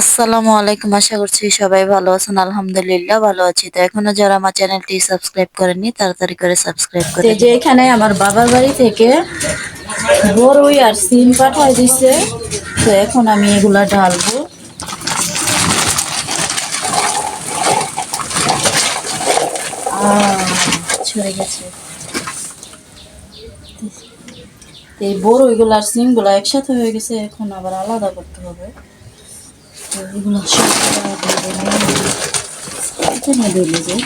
আসসালামু আলাইকুম আশা করছি সবাই ভালো আছেন। আলহামদুলিল্লাহ ভালো আছি। তো এখনও যারা আমার চ্যানেলটি সাবস্ক্রাইব করেননি তাড়াতাড়ি করে সাবস্ক্রাইব করে যে এখানে আমার বাবার বাড়ি থেকে বড়ই আর সিম পাঠায় দিছে। তো এখন আমি এগুলা ঢালবো। ছড়ে গেছে। এই বড় এগুলো আর সিমগুলো একসাথে হয়ে গেছে এখন আবার আলাদা করতে হবে। এগুলো সব আলাদা করে এখানে দিলে যে।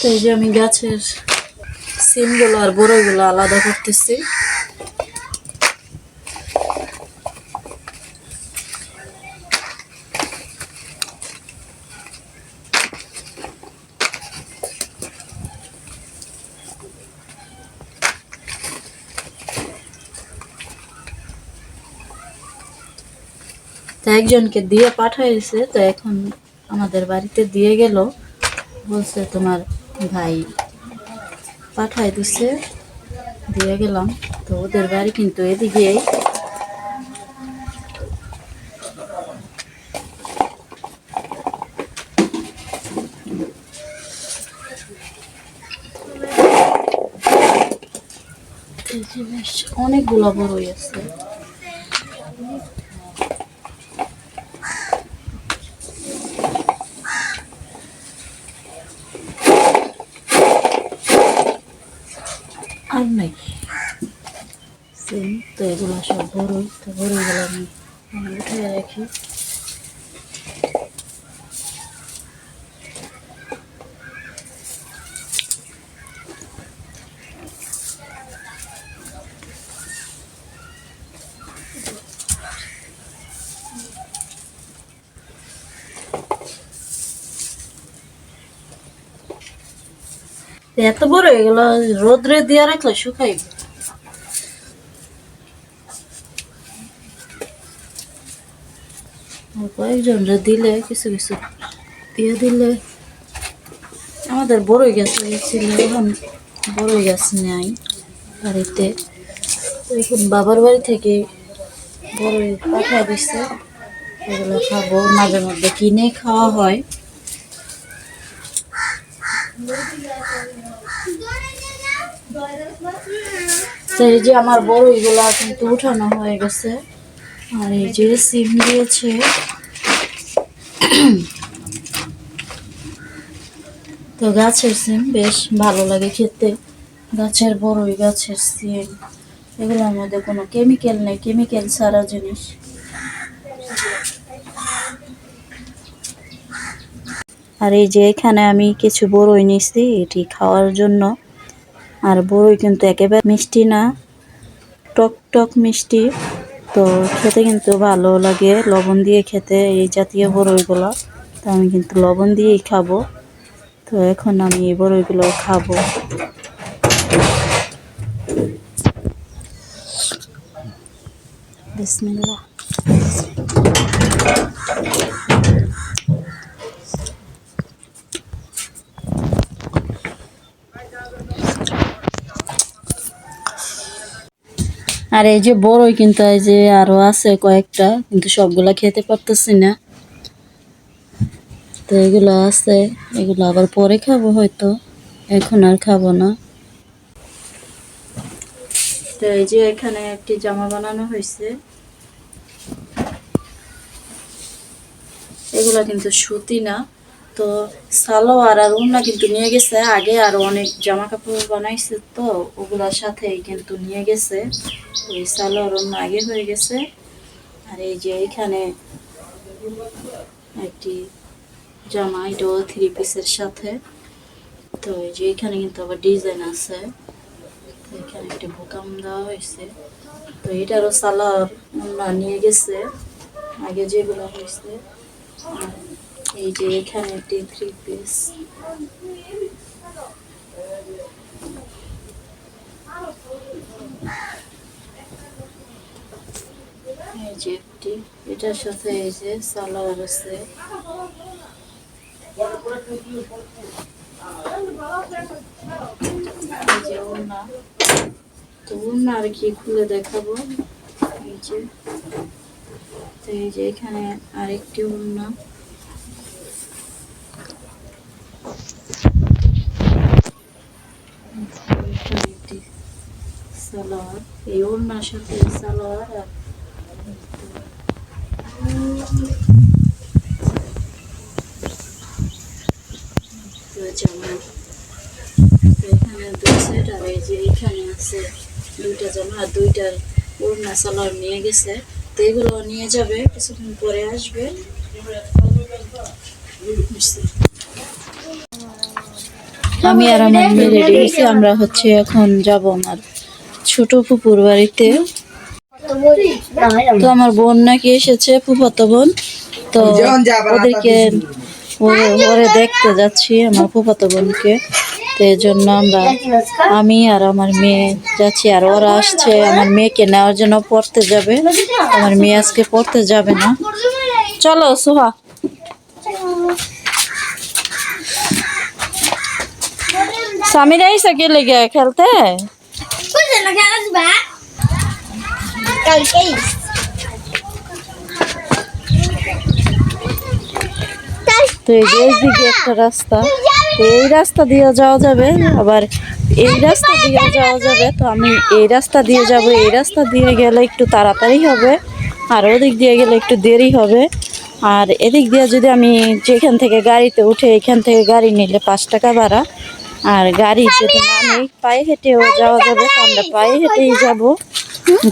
তো এই যে আমি গাছের সিমগুলো আর বড়গুলো আলাদা করতেছি। তো একজনকে দিয়ে পাঠাইছে, তো এখন আমাদের বাড়িতে দিয়ে গেল। বলছে, তোমার ভাই পাঠাই দিছে, দিয়ে গেলাম। তো ওদের বাড়ি কিন্তু এদিকে অনেকগুলো বড়ই আছে আর নাই সেম তো এগুলো সব বড়ই তো বড়ইগুলো আমি। উঠে রাখি। এত বড় এগুলো রোদ্রে দিয়ে রাখলে শুকাইবে। কয়েকজনরা দিলে, কিছু কিছু দিয়ে দিলে। আমাদের বড়ই গাছ ছিল এখন বড়ই গাছ নেই বাড়িতে। এখন বাবার বাড়ি থেকে বড়ই পাঠা দিচ্ছে এগুলো খাব, মাঝে মধ্যে কিনে খাওয়া হয়। এই যে আমার বড়ইগুলা কিন্তু উঠানো হয়ে গেছে, আর এই যে সিম দিয়েছে। তো গাছের সিম বেশ ভালো লাগে খেতে। গাছের বড়ই গাছের সিম এগুলোর মধ্যে কোনো কেমিক্যাল নেই কেমিক্যাল সারা জিনিস। আর এই যে এখানে আমি কিছু বড়ই নিছি, এটি খাওয়ার জন্য। আর বড়ই কিন্তু একেবারে মিষ্টি না টক টক মিষ্টি। তো খেতে কিন্তু ভালো লাগে। লবণ দিয়ে খেতে এই জাতীয় বড়ইগুলো। তো আমি কিন্তু লবণ দিয়েই খাব। তো এখন আমি এই বড়ইগুলো খাব। বিসমিল্লাহ। আর এই যে বড়ই কিন্তু এই যে আরও আছে কয়েকটা, কিন্তু সবগুলা খেতে পারতেছি না। তো এগুলো আছে, এগুলো আবার পরে খাব হয়তো, এখন আর খাব না। তো এই যে এখানে একটি জামা বানানো হয়েছে। এগুলা কিন্তু সুতি না। তো সালোয়ার আর ওড়না কিন্তু নিয়ে গেছে। আগে আর অনেক জামা কাপড় বানাইছে তো, ওগুলার সাথে কিন্তু নিয়ে গেছে। ওই সালোয়ার ওড়না আগে হয়ে গেছে। আর এই যে এখানে একটি জামা, এটাও থ্রি পিসের সাথে। তো এই যে এখানে কিন্তু আবার ডিজাইন আছে। এখানে একটি বোকাম দেওয়া হয়েছে। তো এটারও সালোয়ার ওড়না নিয়ে গেছে। আগে যেগুলো হয়েছে। আর এই যে এখানে একটি থ্রি পিস এই যে একটি, এটার সাথে এই যে সালোয়ার আছে। এই যে ওড়না। তো ওড়না আর কি খুলে দেখাবো। এই যে এই যে এখানে আরেকটি ওড়না। একটি সালোয়ার, এই ওড়নার সাথে সালোয়ার এখানে দুই এখানে আছে দুইটা জামা আর ওড়না সালোয়ার নিয়ে গেছে। তো এগুলো নিয়ে যাবে, কিছুক্ষণ পরে আসবে। আমি আর আমার মেয়ে রেডি হয়েছি আমরা হচ্ছে এখন যাব আমার ছোট ফুপুর বাড়িতে। তো আমার বোন নাকি এসেছে ফুফাতো বোন। তো ওদেরকে ওরে ওরে দেখতে যাচ্ছি আমার ফুফাতো বোনকে। তো এই জন্য আমরা আমি আর আমার মেয়ে যাচ্ছি আর ওরা আসছে। আমার মেয়েকে নেওয়ার জন্য পড়তে যাবে। আমার মেয়ে আজকে পড়তে যাবে না। চলো সোহা স্বামীর আইসা কে লেগে খেলতে? তো এই যে একটা রাস্তা এই রাস্তা দিয়ে যাওয়া যাবে, আবার এই রাস্তা দিয়ে যাওয়া যাবে, তো আমি এই রাস্তা দিয়ে যাব, এই রাস্তা দিয়ে গেলে একটু তাড়াতাড়ি হবে, আর ওদিক দিয়ে গেলে একটু দেরি হবে, আর এদিক দিয়ে যদি আমি যেখান থেকে গাড়িতে উঠে, এখান থেকে গাড়ি নিলে পাঁচ টাকা ভাড়া আর গাড়ি যদি না নেই পায়ে হেঁটেও যাওয়া যাবে তো আমরা পায়ে হেঁটেই যাব।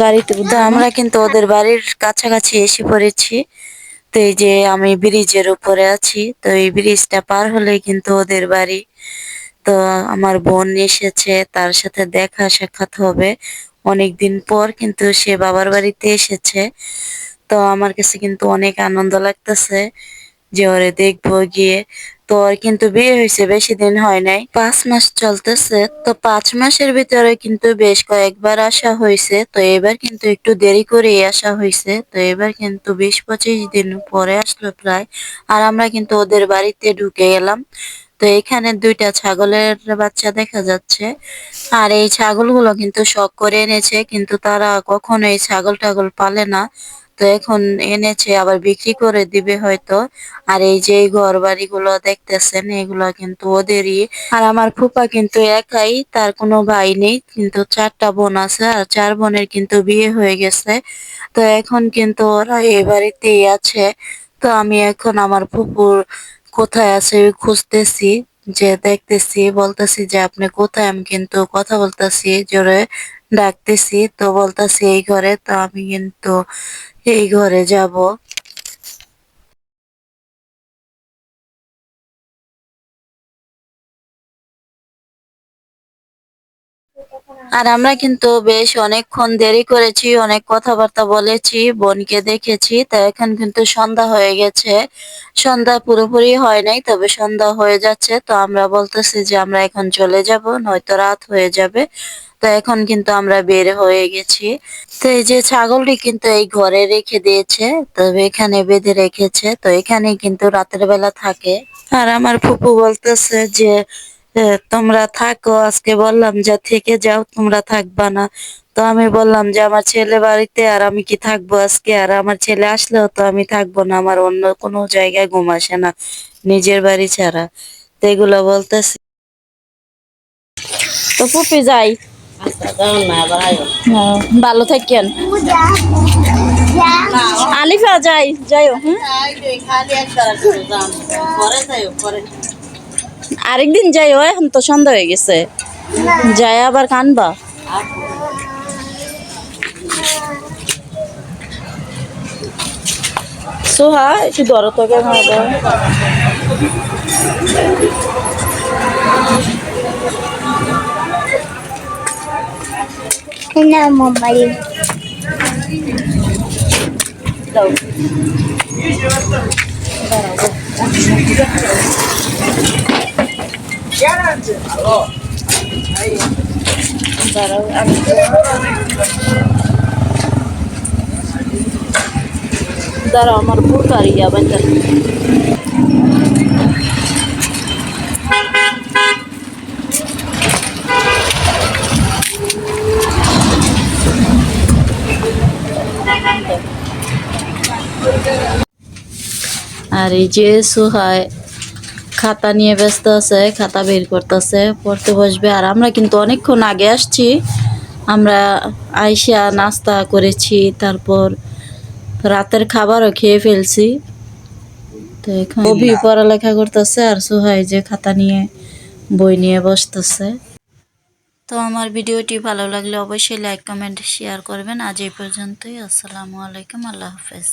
গাড়িতে তো আমরা কিন্তু ওদের বাড়ির কাছাকাছি এসে পড়েছি। তো এই যে আমি ব্রিজের উপরে আছি তো এই ব্রিজটা পার হলে কিন্তু ওদের বাড়ি। তো আমার বোন এসেছে তার সাথে দেখা সাক্ষাৎ হবে। অনেকদিন পর কিন্তু সে বাবার বাড়িতে এসেছে। তো আমার কাছে কিন্তু অনেক আনন্দ লাগতেছে যে ওরে দেখব গিয়ে। তো ওর কিন্তু বিয়ে হয়েছে, বেশি দিন হয় নাই। পাঁচ মাস চলতেছে, তো পাঁচ মাসের ভিতরে কিন্তু বেশ কয়েকবার আসা হয়েছে, তো এবার কিন্তু একটু দেরি করে আসা হয়েছে, তো এবার কিন্তু বিশ পঁচিশ দিন পরে আসলো প্রায়, আর আমরা কিন্তু ওদের বাড়িতে ঢুকে গেলাম। তো এখানে দুইটা ছাগলের বাচ্চা দেখা যাচ্ছে, আর এই ছাগলগুলো কিন্তু শখ করে এনেছে, কিন্তু তারা কখনো এই ছাগল টাগল পালে না। তো এখন এনেছে, আবার বিক্রি করে দিবে হয়তো। আর এই যে ঘর বাড়িগুলো দেখতেছেন, এগুলো কিন্তু ওদেরই। আর আমার ফুপা কিন্তু একাই, তার কোনো ভাই নেই, কিন্তু চারটা বোন আছে, আর চার বোনের কিন্তু বিয়ে হয়ে গেছে। তো এখন কিন্তু ওরা এই বাড়িতেই আছে। তো আমি এখন আমার ফুপুর কোথায় আছে খুঁজতেছি। যে দেখতেছি, বলতেছি যে, আপনি কোথায়? আমি কিন্তু কথা বলতেছি, জোরে ডাকতেছি, তো বলতেছি, এই ঘরে? তো আমি কিন্তু এই ঘরে যাব। আর আমরা কিন্তু বেশ অনেকক্ষণ দেরি করেছি, অনেক কথাবার্তা বলেছি, বোনকে দেখেছি, তা এখন কিন্তু সন্ধ্যা হয়ে গেছে। সন্ধ্যা পুরোপুরি হয় নাই, তবে সন্ধ্যা হয়ে যাচ্ছে, তো আমরা বলতেছি যে আমরা এখন চলে যাব, নয়তো রাত হয়ে যাবে। তো এখন কিন্তু আমরা বের হয়ে গেছি। তো এই যে ছাগলটি কিন্তু এই ঘরে রেখে দিয়েছে, তবে এখানে বেঁধে রেখেছে, তো এখানে কিন্তু রাতের বেলা থাকে। আর আমার ফুপু বলতেছে যে তোমরা থাকো আজকে বললাম যে থেকে যাও তোমরা থাকবা না। তো আমি বললাম যে আমার ছেলে বাড়িতে আর আমি কি থাকব আজকে? আর আমার ছেলে আসলেও তো আমি থাকব না আমার অন্য কোনো জায়গায় ঘুম আসে না নিজের বাড়ি ছাড়া। তো এগুলো বলতেছি। তো ফুপি যাই। হ্যাঁ, ভালো থাকেন। আলিফা যাই যাইও হ্যাঁ আরেকদিন যাইও এখন তো সন্ধ্যা হয়ে গেছে। যাই আবার কানবা। সোহা একটু ধরো তো ক্যামেরা দাও না মোবাইল। দাও। দাঁড়াও আমি দাঁড়া আমার বোরকার ইয়া বাইন্দা আর এই যে সুহায় খাতা নিয়ে ব্যস্ত আছে খাতা বের করতেছে পড়তে বসবে। আর আমরা কিন্তু অনেকক্ষণ আগে আসছি। আমরা আইসা নাস্তা করেছি তারপর রাতের খাবারও খেয়ে ফেলছি। তো এখন অভি পড়ালেখা করতেছে আর সুহাই যে খাতা নিয়ে বই নিয়ে বসতেছে। তো আমার ভিডিওটি ভালো লাগলে অবশ্যই লাইক কমেন্ট শেয়ার করবেন। আজ এই পর্যন্তই। আসসালামু আলাইকুম। আল্লাহ হাফেজ।